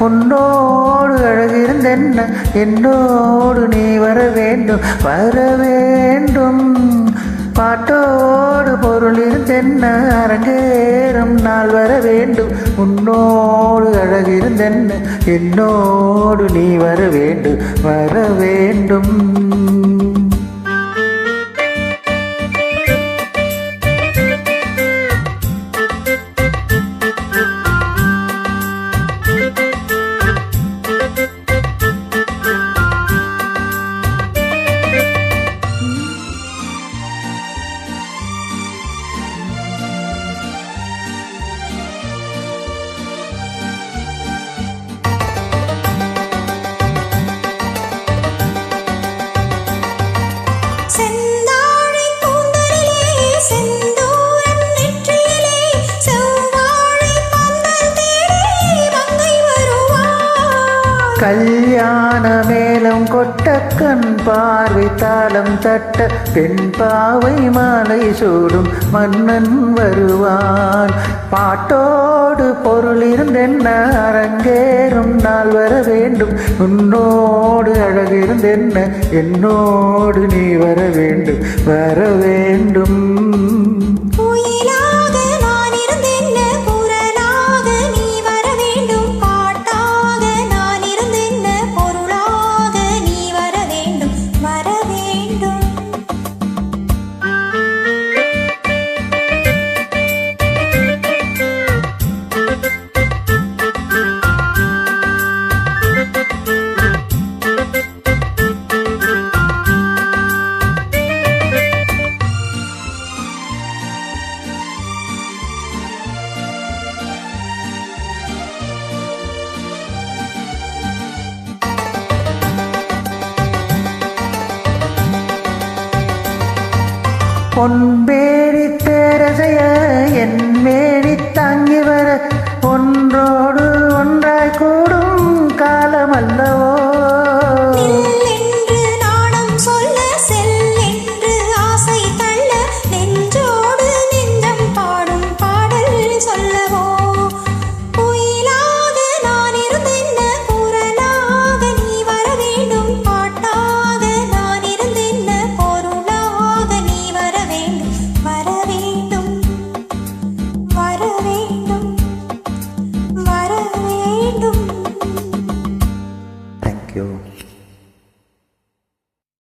உன்னோடு அழகிருந்தென்ன? என்னோடு நீ வர வேண்டும் வர வேண்டும். பாட்டோடு பொருள் இருந்தென்ன? அரங்கேறும் நாள் வர வேண்டும். உன்னோடு அழகிருந்தென்ன? என்னோடு நீ வர வேண்டும் வர வேண்டும். கல்யாண மேளம் கொட்டக்கண் பார்வை தாளம் தட்ட பெண் பாவை மாலை சூடும் மன்னன் வருவான். பாட்டோடு பொருள் இருந்தென்ன அரங்கேறும் நாள் வர வேண்டும். உன்னோடு அழகிருந்தென்ன என்னோடு நீ வர வேண்டும். வர வேண்டும். பொன்பேரி தேரசைய என் மேனி தங்கி வர ஒன்றோடு